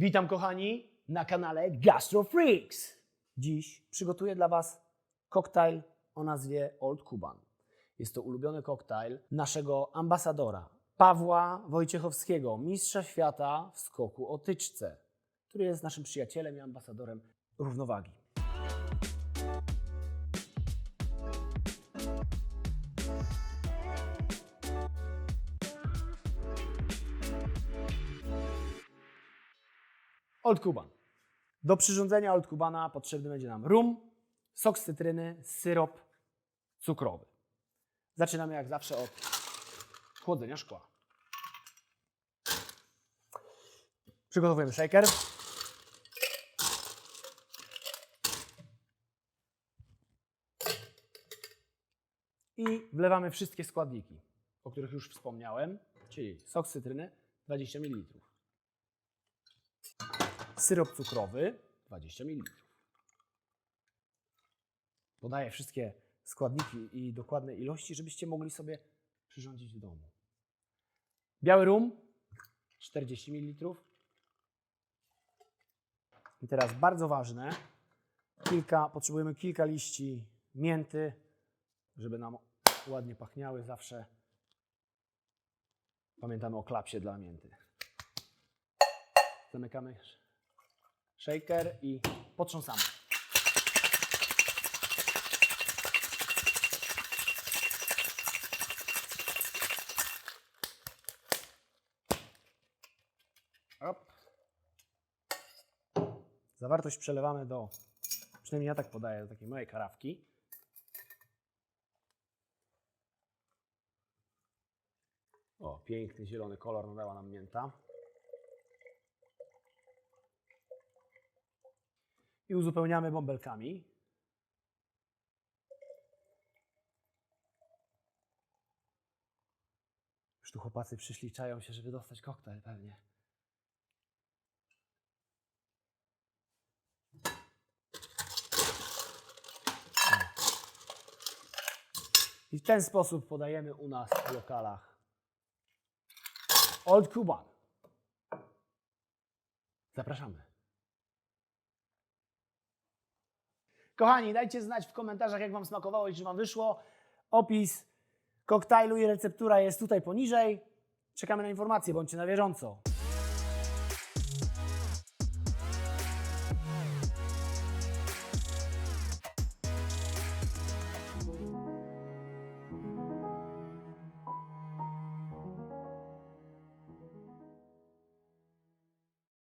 Witam kochani na kanale Gastro Freaks. Dziś przygotuję dla Was koktajl o nazwie Old Cuban. Jest to ulubiony koktajl naszego ambasadora Pawła Wojciechowskiego, mistrza świata w skoku o tyczce, który jest naszym przyjacielem i ambasadorem równowagi. Old Cuban. Do przyrządzenia Old Cubana potrzebny będzie nam rum, sok z cytryny, syrop cukrowy. Zaczynamy jak zawsze od chłodzenia szkła. Przygotowujemy shaker. I wlewamy wszystkie składniki, o których już wspomniałem, czyli sok z cytryny 20 ml syrop cukrowy 20 ml. Podaję wszystkie składniki i dokładne ilości, żebyście mogli sobie przyrządzić w domu. Biały rum 40 ml. I teraz bardzo ważne, kilka, potrzebujemy kilka liści mięty, żeby nam ładnie pachniały zawsze. Pamiętamy o klapsie dla mięty. Zamykamy shaker i potrząsamy. Op. Zawartość przelewamy do, przynajmniej ja tak podaję, do takiej małej karawki. O, piękny zielony kolor nadała nam mięta. I uzupełniamy bąbelkami. Już tu chłopacy przyszli, czają się, żeby dostać koktajl pewnie. I w ten sposób podajemy u nas w lokalach Old Cuban. Zapraszamy. Kochani, dajcie znać w komentarzach, jak Wam smakowało i czy Wam wyszło. Opis koktajlu i receptura jest tutaj poniżej. Czekamy na informacje, bądźcie na bieżąco.